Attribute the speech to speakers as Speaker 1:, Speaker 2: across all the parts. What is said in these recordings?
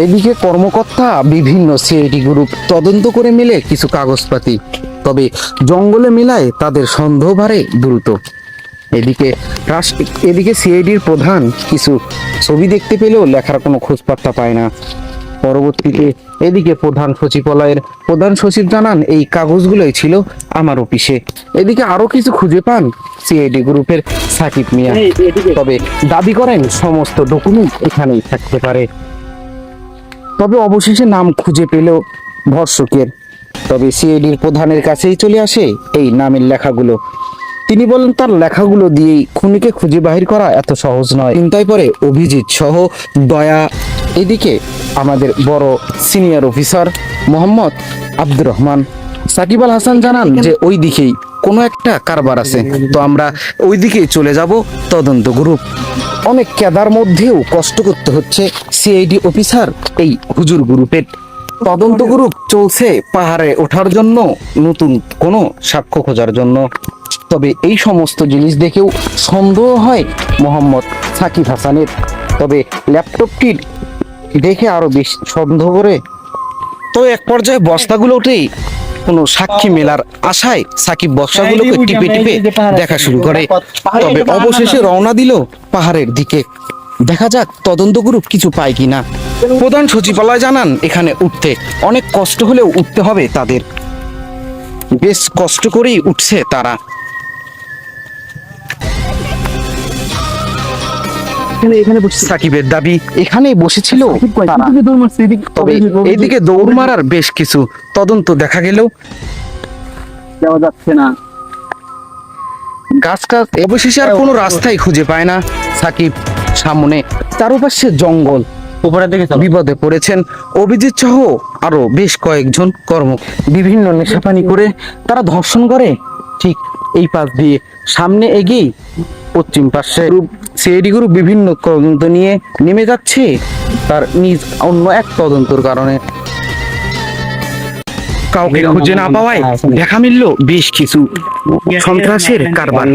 Speaker 1: এদিকে কর্মকর্তা বিভিন্ন সিআইডি গ্রুপ তদন্ত করে মিলে কিছু কাগজপাতি। তবে জঙ্গলে মিলায় তাদের সন্দেহ বাড়ে দ্রুত। এদিকে রাষ্ট্র এদিকে সিআইডির প্রধান কিছু ছবি দেখতে পেলেও লেখার কোনো খোঁজ পাত্তা পায় না। পরবর্তীতে এদিকে প্রধান সচিবালয়ের প্রধান সচিব জানান এই কাগজগুলোই ছিল আমার অফিসে। এদিকে আরও কিছু খুঁজে পান সিআইডি গ্রুপের সাকিব মিয়া। তবে দাবি করেন সমস্ত ডকুমেন্ট এখানেই থাকতে পারে। তবে অবশেষে নাম খুঁজে পেল ভর্ষকের। তবে সিআইডির প্রধানের কাছেই চলে আসে এই নামের লেখাগুলো। তিনি বলেন, তার লেখাগুলো দিয়েই খুনিকে খুঁজে বাহির করা এত সহজ নয়। চিন্তায় পরে অভিজিৎ সহ দয়া। এদিকে আমাদের বড় সিনিয়র অফিসার মোহাম্মদ আব্দুর রহমান। সাকিব আল হাসান জানান যে, ওই দিকেই কোনো একটা কারবার আছে। তো আমরা ওই দিকেই চলে যাব, তদন্ত গ্রুপ অনেক কেদার মধ্যেও কষ্ট করতে হচ্ছে সিআইডি অফিসার এই হুজুর গ্রুপের তদন্ত গ্রুপ চলছে পাহাড়ে ওঠার জন্য, নতুন কোনো সাক্ষ্য খোঁজার জন্য। তবে এই সমস্ত জিনিস দেখেও সন্দেহ হয় মোহাম্মদ সাকিব হাসানের। তবে ল্যাপটপটির দেখে আরও বেশি সন্দেহ করে। তো এক পর্যায়ে বস্তাগুলোতেই কোনো সাক্ষী মেলার আশায় সাকিব বক্সাগুলোকে টিপে টিপে দেখা শুরু করে। তবে অবশেষে রওনা দিল পাহাড়ের দিকে। দেখা যাক তদন্ত গ্রুপ কিছু পায় কিনা। প্রধান সচিবালয় জানান এখানে উঠতে অনেক কষ্ট হলেও উঠতে হবে তাদের। বেশ কষ্ট করেই উঠছে তারা।
Speaker 2: এখানে এখানে বসছি
Speaker 1: সাকিবের দাবি এখানেই বসেছিল
Speaker 2: এদিক
Speaker 1: তবে এইদিকে দৌড় মারার বেশ কিছু তদন্ত দেখা গেলেও
Speaker 2: যাওয়া যাচ্ছে না।
Speaker 1: গাছটা অবশেষে আর কোনো রাস্তাই খুঁজে পায় না সাকিব সামনে। চারপাশে জঙ্গল
Speaker 2: দিকে
Speaker 1: বিপদে পড়েছেন অভিজিৎ সহ আরও বেশ কয়েকজন কর্ম বিভিন্ন নেশাপানি করে তারা ধর্ষণ করে ঠিক এই পাশ দিয়ে। সামনে এগিয়ে পশ্চিম পাশে সিআইডি গ্রুপ বিভিন্ন তদন্ত নিয়ে নেমে যাচ্ছে। তার নিজ অন্য এক তদন্তর কারণে। কাউকে খুঁজে না পাওয়ায় দেখা মিলল বেশ কিছু সন্ত্রাসের কারবার।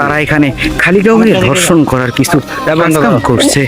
Speaker 1: তারা এখানে খালি কাউকে ধর্ষণ করার কিছু করছে।